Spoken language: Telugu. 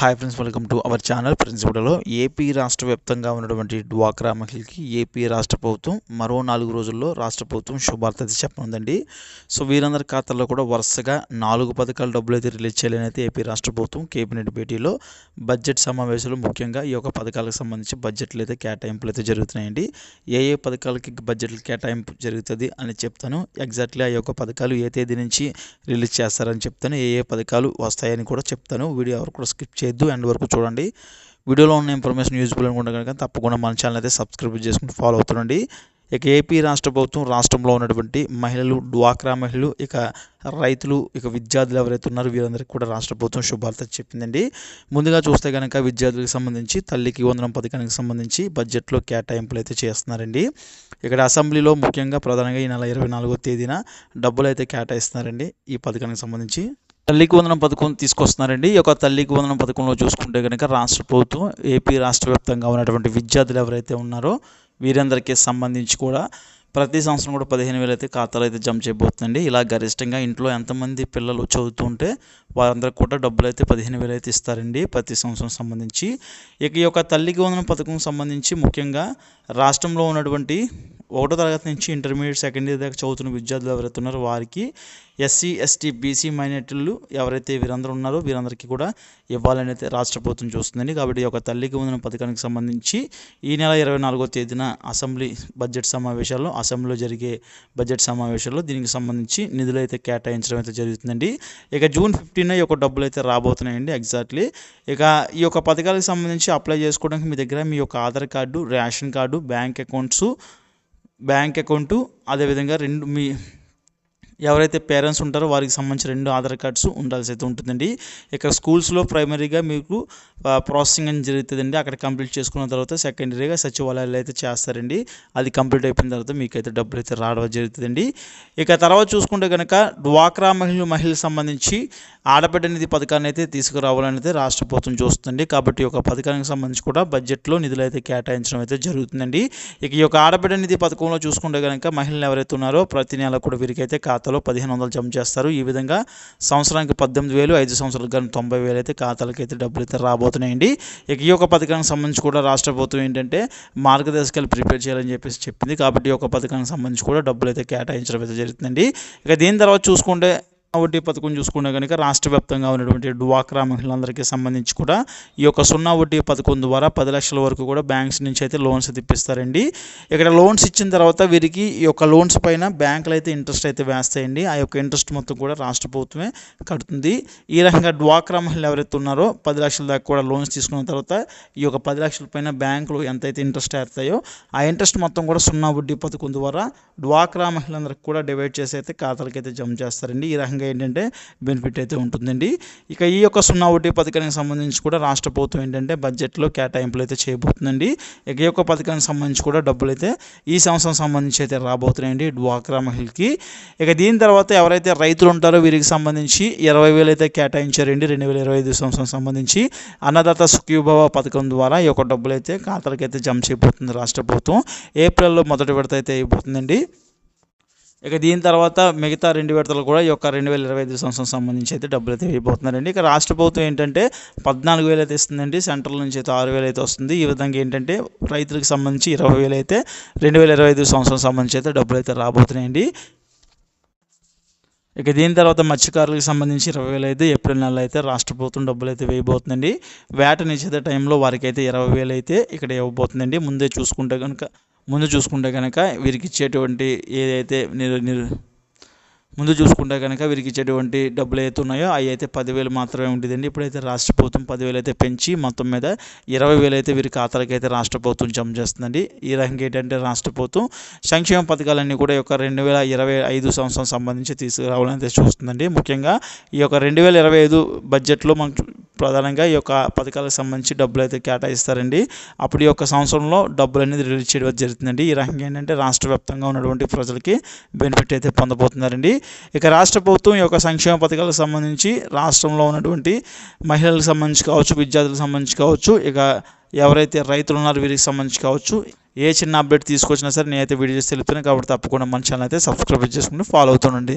Hi friends welcome to our channel ప్రిన్సిపల్లో AP రాష్ట్ర వ్యాప్తంగా ఉన్నటువంటి డ్వాక్రా మహిళకి ఏపీ రాష్ట్ర ప్రభుత్వం మరో నాలుగు రోజుల్లో రాష్ట్ర ప్రభుత్వం శుభార్త అయితే చెప్పనుందండి. సో వీరందరి ఖాతాల్లో కూడా వరుసగా నాలుగు పథకాల డబ్బులు అయితే రిలీజ్ చేయాలని అయితే ఏపీ రాష్ట్ర ప్రభుత్వం కేబినెట్ భేటీలో బడ్జెట్ సమావేశాలు ముఖ్యంగా ఈ యొక్క పథకాలకు సంబంధించి బడ్జెట్లు అయితే కేటాయింపులు అయితే జరుగుతున్నాయండి. ఏ ఏ పథకాలకి బడ్జెట్లు కేటాయింపు జరుగుతుంది అని చెప్తాను. ఎగ్జాక్ట్లీ ఆ యొక్క పథకాలు ఏ తేదీ నుంచి రిలీజ్ చేస్తారని చెప్తాను. ఏ ఏ పథకాలు వస్తాయని కూడా చెప్తాను. వీడియో ఎవరు కూడా స్కిప్ చేయొద్దు. ఎండ్ వరకు చూడండి. వీడియోలో ఉన్న ఇన్ఫర్మేషన్ యూజ్ఫుల్ అనుకుంటే కనుక తప్పకుండా మన ఛానల్ అయితే సబ్స్క్రైబ్ చేసుకుని ఫాలో అవుతుండండి. ఇక ఏపీ రాష్ట్ర ప్రభుత్వం రాష్ట్రంలో ఉన్నటువంటి మహిళలు డ్వాక్రా మహిళలు ఇక రైతులు ఇక విద్యార్థులు ఎవరైతే ఉన్నారో వీరందరికీ కూడా రాష్ట్ర ప్రభుత్వం శుభార్త చెప్పిందండి. ముందుగా చూస్తే కనుక విద్యార్థులకు సంబంధించి తల్లికి వందనం పథకానికి సంబంధించి బడ్జెట్లో కేటాయింపులు అయితే చేస్తున్నారండి. ఇక్కడ అసెంబ్లీలో ముఖ్యంగా ప్రధానంగా ఈ నెల ఇరవై నాలుగో తేదీన డబ్బులు అయితే కేటాయిస్తున్నారండి ఈ పథకానికి సంబంధించి. తల్లికి వందనం పథకం తీసుకొస్తున్నారండి. ఈ యొక్క తల్లికి వందనం పథకంలో చూసుకుంటే కనుక రాష్ట్ర ప్రభుత్వం ఏపీ రాష్ట్ర వ్యాప్తంగా ఉన్నటువంటి విద్యార్థులు ఎవరైతే ఉన్నారో వీరందరికీ సంబంధించి కూడా ప్రతి సంవత్సరం కూడా పదిహేను వేలు అయితే ఖాతాలు అయితే జమ చేయబోతుందండి. ఇలా గరిష్టంగా ఇంట్లో ఎంతమంది పిల్లలు చదువుతుంటే వారందరికి కూడా డబ్బులు అయితే పదిహేను వేలు అయితే ఇస్తారండి ప్రతి సంవత్సరం సంబంధించి. ఇక ఈ యొక్క తల్లికి వందనం పథకం సంబంధించి ముఖ్యంగా రాష్ట్రంలో ఉన్నటువంటి ఒకటో తరగతి నుంచి ఇంటర్మీడియట్ సెకండ్ ఇయర్ దాకా చదువుతున్న విద్యార్థులు ఎవరైతే ఉన్నారో వారికి ఎస్సీ ఎస్టీ బీసీ మైనార్టీలు ఎవరైతే వీరందరూ ఉన్నారో వీరందరికీ కూడా ఇవ్వాలని అయితే రాష్ట్ర ప్రభుత్వం చూస్తుందండి. కాబట్టి ఈ యొక్క తల్లికి వందన పథకానికి సంబంధించి ఈ నెల ఇరవై నాలుగో తేదీన అసెంబ్లీ బడ్జెట్ సమావేశాల్లో అసెంబ్లీలో జరిగే బడ్జెట్ సమావేశాల్లో దీనికి సంబంధించి నిధులు అయితే కేటాయించడం అయితే జరుగుతుందండి. ఇక జూన్ ఫిఫ్టీన్ ఈ యొక్క డబ్బులు అయితే రాబోతున్నాయండి ఎగ్జాక్ట్లీ. ఇక ఈ యొక్క పథకాలకు సంబంధించి అప్లై చేసుకోవడానికి మీ దగ్గర మీ యొక్క Aadhaar card ration card bank accounts bank account అదేవిధంగా రెండు మీ ఎవరైతే పేరెంట్స్ ఉంటారో వారికి సంబంధించి రెండు ఆధార్ కార్డ్స్ ఉండాల్సి అయితే ఉంటుందండి. ఇక్కడ స్కూల్స్లో ప్రైమరీగా మీకు ప్రాసెసింగ్ అని జరుగుతుందండి. అక్కడ కంప్లీట్ చేసుకున్న తర్వాత సెకండరీగా సచివాలయాలు అయితే చేస్తారండి. అది కంప్లీట్ అయిపోయిన తర్వాత మీకైతే డబ్బులు అయితే రావడం జరుగుతుందండి. ఇక తర్వాత చూసుకుంటే కనుక డ్వాక్రా మహిళలు మహిళలకు సంబంధించి ఆడబిడ్డ నిధి పథకాన్ని అయితే తీసుకురావాలని అయితే రాష్ట్ర ప్రభుత్వం చూస్తుంది కాబట్టి ఒక పథకానికి సంబంధించి కూడా బడ్జెట్లో నిధులు అయితే కేటాయించడం అయితే జరుగుతుందండి. ఇక ఈ యొక్క ఆడబిడ్డ నిధి పథకంలో చూసుకుంటే కనుక మహిళలు ఎవరైతే ఉన్నారో ప్రతి నెల కూడా వీరికైతే ఖాతాలో పదిహేను వందలు జమ చేస్తారు. ఈ విధంగా సంవత్సరానికి పద్దెనిమిది వేలు ఐదు సంవత్సరాలకు కానీ తొంభై వేలు అయితే ఖాతాలకు అయితే డబ్బులు అయితే రాబోతున్నాయండి. ఇక ఈ యొక్క పథకానికి సంబంధించి కూడా రాష్ట్ర ప్రభుత్వం ఏంటంటే మార్గదర్శకాలు ప్రిపేర్ చేయాలని చెప్పేసి చెప్పింది. కాబట్టి ఈ యొక్క పథకానికి సంబంధించి కూడా డబ్బులు అయితే కేటాయించడం అయితే జరుగుతుందండి. ఇక దీని తర్వాత చూసుకుంటే వడ్డీ పథకం చూసుకుంటే కనుక రాష్ట్ర వ్యాప్తంగా ఉన్నటువంటి డ్వాక్రా మహిళలందరికీ సంబంధించి కూడా ఈ యొక్క సున్నా వడ్డీ పథకం ద్వారా పది లక్షల వరకు కూడా బ్యాంక్స్ నుంచి అయితే లోన్స్ తెప్పిస్తారండి ఇక్కడ లోన్స్ ఇచ్చిన తర్వాత వీరికి ఈ యొక్క లోన్స్ పైన బ్యాంకులు అయితే ఇంట్రెస్ట్ అయితే వేస్తాయండి. ఆ యొక్క ఇంట్రెస్ట్ మొత్తం కూడా రాష్ట్ర ప్రభుత్వమే కడుతుంది. ఈ రకంగా డ్వాక్రా మహిళలు ఎవరైతే ఉన్నారో పది లక్షల దాకా కూడా లోన్స్ తీసుకున్న తర్వాత ఈ యొక్క పది లక్షల పైన బ్యాంకులు ఎంతైతే ఇంట్రెస్ట్ వేస్తాయో ఆ ఇంట్రెస్ట్ మొత్తం కూడా సున్నా వడ్డీ పథకం ద్వారా డ్వాక్రా మహిళలందరికీ కూడా డివైడ్ చేసి అయితే ఖాతాలకి అయితే జమ చేస్తారండి. ఈ రకంగా ఏంటంటే బెనిఫిట్ అయితే ఉంటుందండి. ఇక ఈ యొక్క సున్నా ఒకటి పథకానికి సంబంధించి కూడా రాష్ట్ర ప్రభుత్వం ఏంటంటే బడ్జెట్లో కేటాయింపులు అయితే చేయబోతుందండి. ఇక ఈ యొక్క పథకానికి సంబంధించి కూడా డబ్బులు అయితే ఈ సంవత్సరం సంబంధించి అయితే రాబోతున్నాయండి డ్వాక్రా మహిళకి ఇక దీని తర్వాత ఎవరైతే రైతులు ఉంటారో వీరికి సంబంధించి ఇరవై వేలు అయితే కేటాయించారండి. రెండు వేల ఇరవై ఐదు సంవత్సరం సంబంధించి అన్నదాత సుఖీభవ పథకం ద్వారా ఈ యొక్క డబ్బులు అయితే ఖాతాలకు అయితే జమ చేయబోతుంది రాష్ట్ర ప్రభుత్వం. ఏప్రిల్లో మొదటి విడత అయితే అయిపోతుందండి. ఇక దీని తర్వాత మిగతా రెండు విడతలు కూడా ఈ యొక్క రెండు వేల ఇరవై ఐదు సంవత్సరం సంబంధించి అయితే డబ్బులు అయితే వేయబోతున్నారండి ఇక రాష్ట్ర ప్రభుత్వం ఏంటంటే పద్నాలుగు వేలు అయితే ఇస్తుందండి. సెంట్రల్ నుంచి అయితే ఆరు వేలు అయితే వస్తుంది. ఈ విధంగా ఏంటంటే రైతులకు సంబంధించి ఇరవై వేలు అయితే రెండు వేల ఇరవై ఐదు సంవత్సరం సంబంధించి అయితే డబ్బులు అయితే రాబోతున్నాయండి. ఇక దీని తర్వాత మత్స్యకారులకు సంబంధించి ఇరవై వేలు అయితే ఏప్రిల్ నెలలో అయితే రాష్ట్ర ప్రభుత్వం డబ్బులు అయితే వేయబోతుందండి. వేట నిషేధ టైంలో వారికి అయితే ఇరవై వేలు అయితే ఇక్కడ ఇవ్వబోతుందండి. ముందే చూసుకుంటే కనుక ముందు చూసుకుంటే కనుక వీరికి ఇచ్చేటువంటి ఏదైతే నిర్ నిర్ ముందు చూసుకుంటే కనుక వీరికి ఇచ్చేటువంటి డబ్బులు అయితే ఉన్నాయో అవి అయితే పదివేలు మాత్రమే ఉండేదండి ఇప్పుడైతే రాష్ట్ర ప్రభుత్వం పదివేలు అయితే పెంచి మొత్తం మీద ఇరవై వేలు అయితే వీరి ఖాతాలకు అయితే రాష్ట్ర ప్రభుత్వం జమ చేస్తుందండి. ఈ రకంగా ఏంటంటే రాష్ట్ర ప్రభుత్వం సంక్షేమ పథకాలన్నీ కూడా ఈ యొక్క రెండు వేల ఇరవై ఐదు సంవత్సరం సంబంధించి తీసుకురావాలని అయితే చూస్తుందండి. ముఖ్యంగా ఈ యొక్క రెండు వేల ఇరవై ఐదు బడ్జెట్లో మనకు ప్రధానంగా ఈ యొక్క పథకాలకు సంబంధించి డబ్బులు అయితే కేటాయిస్తారండి. అప్పుడు ఈ యొక్క సంవత్సరంలో డబ్బులు అనేది రిలీజ్ చేయడం జరుగుతుందండి. ఈ రకంగా ఏంటంటే రాష్ట్ర వ్యాప్తంగా ఉన్నటువంటి ప్రజలకి బెనిఫిట్ అయితే పొందబోతున్నారండి. ఇక రాష్ట్ర ప్రభుత్వం ఈ యొక్క సంక్షేమ పథకాలకు సంబంధించి రాష్ట్రంలో ఉన్నటువంటి మహిళలకు సంబంధించి కావచ్చు విద్యార్థులకు సంబంధించి కావచ్చు ఇక ఎవరైతే రైతులు ఉన్నారో వీరికి సంబంధించి కావచ్చు ఏ చిన్న అప్డేట్ తీసుకొచ్చినా సరే నేనైతే వీడియో చేసి తెలుపుతున్నాను కాబట్టి తప్పకుండా మన ఛానల్ అయితే సబ్స్క్రైబ్ చేసుకుని ఫాలో అవుతుండండి.